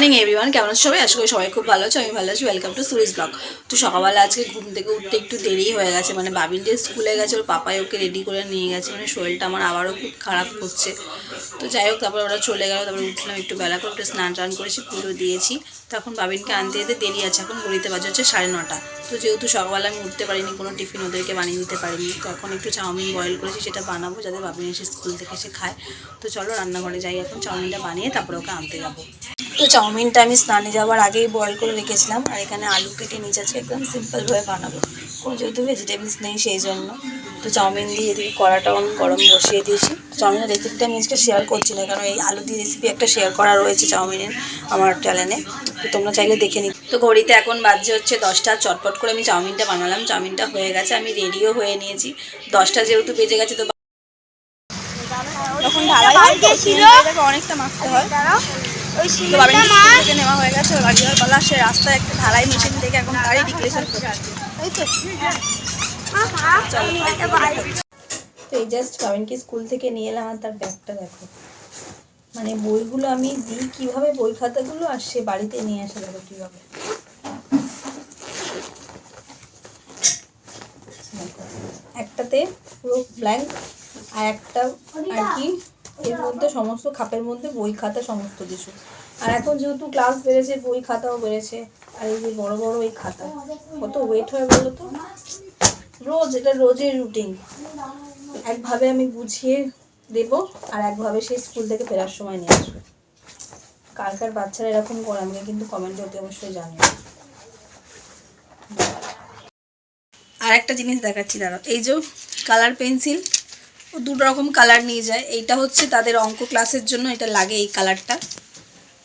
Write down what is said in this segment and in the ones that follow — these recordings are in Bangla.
মর্নিং এভরিওয়ান কেমন সবাই? আশা সবাই খুব ভালো আছো, আমি ভালো আছি। ওয়েলকাম টু সুরিজ ব্লগ তো সকালবেলা আজকে ঘুম থেকে উঠতে একটু দেরি হয়ে গেছে। মানে বাবিল যে স্কুলে গেছে, ওর পাপাই ওকে রেডি করে নিয়ে গেছে। মানে শরীরটা আমার আবারও খুব খারাপ করছে। তো যাই হোক, তারপর ওরা চলে গেল। তারপর উঠলাম একটু বেলা করে, একটু স্নান টান করেছি, পুজো দিয়েছি। তখন বাবিনকে আনতে যেতে দেরি আছে। এখন ঘড়িতে বাজে হচ্ছে সাড়ে নটা। তো যেহেতু সকালবেলা আমি উঠতে পারিনি, কোনো টিফিন ওদেরকে বানিয়ে দিতে পারিনি। তো এখন একটু চাউমিন বয়েল করেছি, সেটা বানাবো যাতে বাবিন এসে স্কুল থেকে এসে খায়। তো চলো রান্নাঘরে যাই। এখন চাউমিনটা বানিয়ে তারপরে ওকে আনতে যাব। তো চাউমিনটা আমি স্নানে যাওয়ার আগেই বয়েল করে রেখেছিলাম। আর এখানে আলু কেটে নিচে আছে একদম সিম্পলভাবে বানাবো। কোনো যেহেতু ভেজিটেবলস নেই সেই জন্য। তো চাউমিন দিয়ে এদিকে কড়াটাও আমি গরম বসিয়ে দিয়েছি। চাউমিনের রেসিপিটা আমি আজকে শেয়ার করছি না কারণ এই আলু দিয়ে রেসিপি একটা শেয়ার করা রয়েছে চাউমিনের আমার চ্যানেলে তো তোমরা চাইলে দেখে নিই তো ঘড়িতে এখন বাজছে হচ্ছে দশটা চটপট করে আমি চাউমিনটা বানালাম। চাউমিনটা হয়ে গেছে আমি রেডিও হয়ে নিয়েছি। দশটা যেহেতু বেজে গেছে তো যখন ঢালাই অনেকটা মাখতে হয়। ওই নেওয়া হয়ে গেছে পালা সে রাস্তায় একটা ঢালাই মেশিন থেকে এখন ডিক্লেশন করছে। তো তো এই জাস্ট স্কুল থেকে নিয়ে এলাম আর তার ব্যাগটা দেখো। মানে বইগুলো আমি দিই কীভাবে বই খাতাগুলো আর সে বাড়িতে নিয়ে আসে দেখো কীভাবে। একটাতে পুরো ব্ল্যাঙ্ক আর একটা আর কি? এর মধ্যে সমস্ত খাপের মধ্যে বই খাতা সমস্ত কিছু। আর এখন যেহেতু ক্লাস বেড়েছে, বই খাতাও বেড়েছে, আর এই যে বড় বড় এই খাতা, কত ওয়েট হয় বলো তো রোজ, এটা রোজের রুটিন একভাবে আমি বুঝিয়ে দেব, আর একভাবে সেই স্কুল থেকে ফেরার সময় নিয়ে আসবে। কার কার বাচ্চারা এরকম করে আমাকে কিন্তু কমেন্টে অতি অবশ্যই জানিও আর একটা জিনিস দেখাচ্ছি, দাঁড়াও। এই যে কালার পেন্সিল দুটো রকম কালার নিয়ে যায়। এইটা হচ্ছে তাদের অঙ্ক ক্লাসের জন্য, এটা লাগে এই কালারটা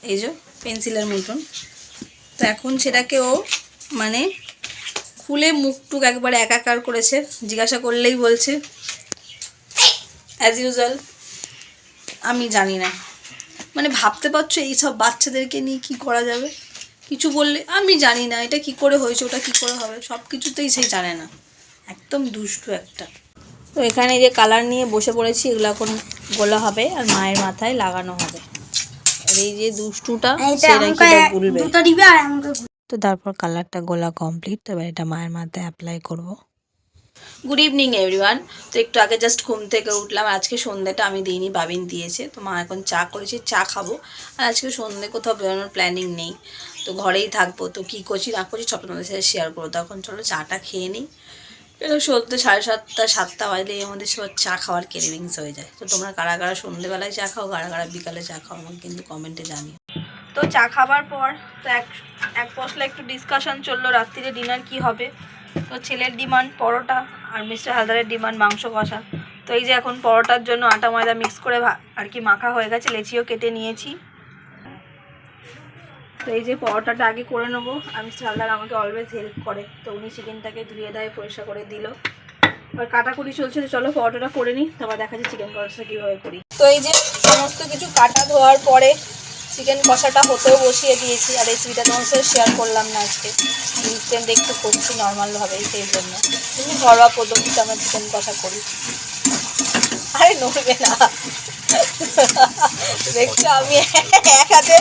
এই যে পেন্সিলের মতন। তো এখন সেটাকে ও মানে খুলে মুখটুক একবারে একাকার করেছে, জিজ্ঞাসা করলেই বলছে অ্যাজ ইউজুয়াল আমি জানি না। মানে ভাবতে পারছ এইসব বাচ্চাদেরকে নিয়ে কি করা যাবে? কিছু বললে, আমি জানি না, এটা কি করে হয়েছে, ওটা কি করে হবে? সব কিছুতেই সেই জানে না। একদম দুষ্টু একটা। তো এখানে যে কালার নিয়ে বসে পড়েছি এগুলো এখন গোলা হবে আর মায়ের মাথায় লাগানো হবে। আর এই যে দুষ্টুটা তো তারপর কালারটা গোলা কমপ্লিট তো এবার এটা মায়ের মাথায় অ্যাপ্লাই করব। গুড ইভিনিং এভরিওয়ান তো একটু আগে জাস্ট ঘুম থেকে উঠলাম আজকে সন্ধ্যেটা আমি দিইনি বাবিন দিয়েছে। তো মা এখন চা করেছি চা খাব। আর আজকে সন্ধ্যে কোথাও বেরোনোর প্ল্যানিং নেই। তো ঘরেই থাকব তো কী করছি না করছি সব তোমাদের সাথে শেয়ার করব। তখন চলো চাটা খেয়ে নিই। সন্ধ্যে সাড়ে সাতটা সাতটা বাজলে এর মধ্যে সবার চা খাওয়ার ক্রেভিংস হয়ে যায়। তো তোমরা কারা কারা সন্ধ্যেবেলায় চা খাও, কারা কারা বিকালে চা খাও, আমাকে কিন্তু কমেন্টে জানিও। তো চা খাবার পর তো এক এক পশলা একটু ডিসকাশন চলল রাত্রিরে ডিনার কি হবে। তো ছেলের ডিমান্ড পরোটা আর মিস্টার হালদারের ডিমান্ড মাংস কষা। তো এই যে এখন পরোটার জন্য আটা ময়দা মিক্স করে আর কি মাখা হয়ে গেছে, লেচিও কেটে নিয়েছি। তো এই যে পরোটাটা আগে করে নেব। আমি মিস্টার হালদার আমাকে অলওয়েজ হেল্প করে। তো উনি চিকেনটাকে ধুয়ে দেয়, পরিষ্কার করে দিল। এবার কাটাকুটি চলছে, তো চলো পরোটাটা করে নিই। তারপর দেখা যাচ্ছে চিকেন কষাটা কীভাবে করি। তো এই যে সমস্ত কিছু কাটা ধোয়ার পরে চিকেন কষাটা হতেও বসিয়ে দিয়েছি। আর রেসিপিটা তোমার সাথে শেয়ার করলাম না আজকে। ইনস্ট্যান্ট একটু করছি নর্মালভাবেই সেই জন্য। তুমি ঘরোয়া পদ্ধতিতে আমরা চিকেন কষা করি। আরে নড়বে না। দেখছ আমি এক হাতে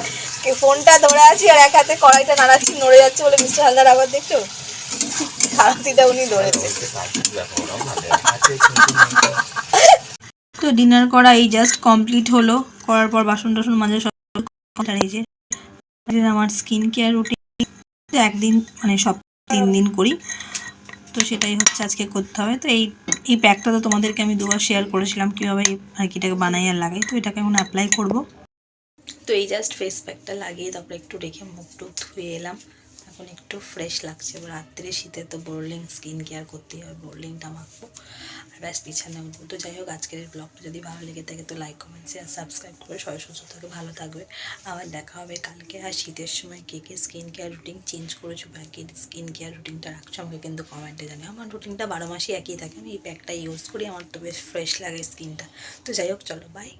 ফোনটা ধরে আছি আর এক হাতে কড়াইটা নাড়াচ্ছি, নড়ে যাচ্ছে বলে মিস্টার হালদার আবার দেখছ? খারাপিটা উনি ধরেছে। তো ডিনার করা এই জাস্ট কমপ্লিট হলো। করার পর বাসন টাসন মাঝে সব যে আমার স্কিন কেয়ার রুটিন একদিন মানে সব তিন দিন করি। তো সেটাই হচ্ছে আজকে করতে হবে। তো এই এই প্যাকটা তো তোমাদেরকে আমি দুবার শেয়ার করেছিলাম কীভাবে আর কি এটাকে বানাই আর লাগাই। তো এটাকে এখন অ্যাপ্লাই করব। তো এই জাস্ট ফেস প্যাকটা লাগিয়ে তারপরে একটু রেখে মুখ টুক ধুয়ে এলাম। এখন একটু ফ্রেশ লাগছে। রাত্রে শীতে তো বোরলিং স্কিন কেয়ার করতেই হবে বোরলিংটা মাখবো। আর ব্যাস, বিছানা উঠবো। তো যাই হোক, আজকের এই ব্লগটা যদি ভালো লেগে থাকে তো লাইক কমেন্ট শেয়ার সাবস্ক্রাইব করে সবাই সুস্থ থাকে, ভালো থাকবে। আবার দেখা হবে কালকে। আর শীতের সময় কে কে স্কিন কেয়ার রুটিন চেঞ্জ করেছ বা কে স্কিন কেয়ার রুটিনটা রাখছো আমাকে কিন্তু কমেন্টে জানি আমার রুটিনটা বারো মাসই একই থাকে। আমি এই প্যাকটা ইউজ করি। আমার তো বেশ ফ্রেশ লাগে স্কিনটা তো যাই হোক, চলো বাই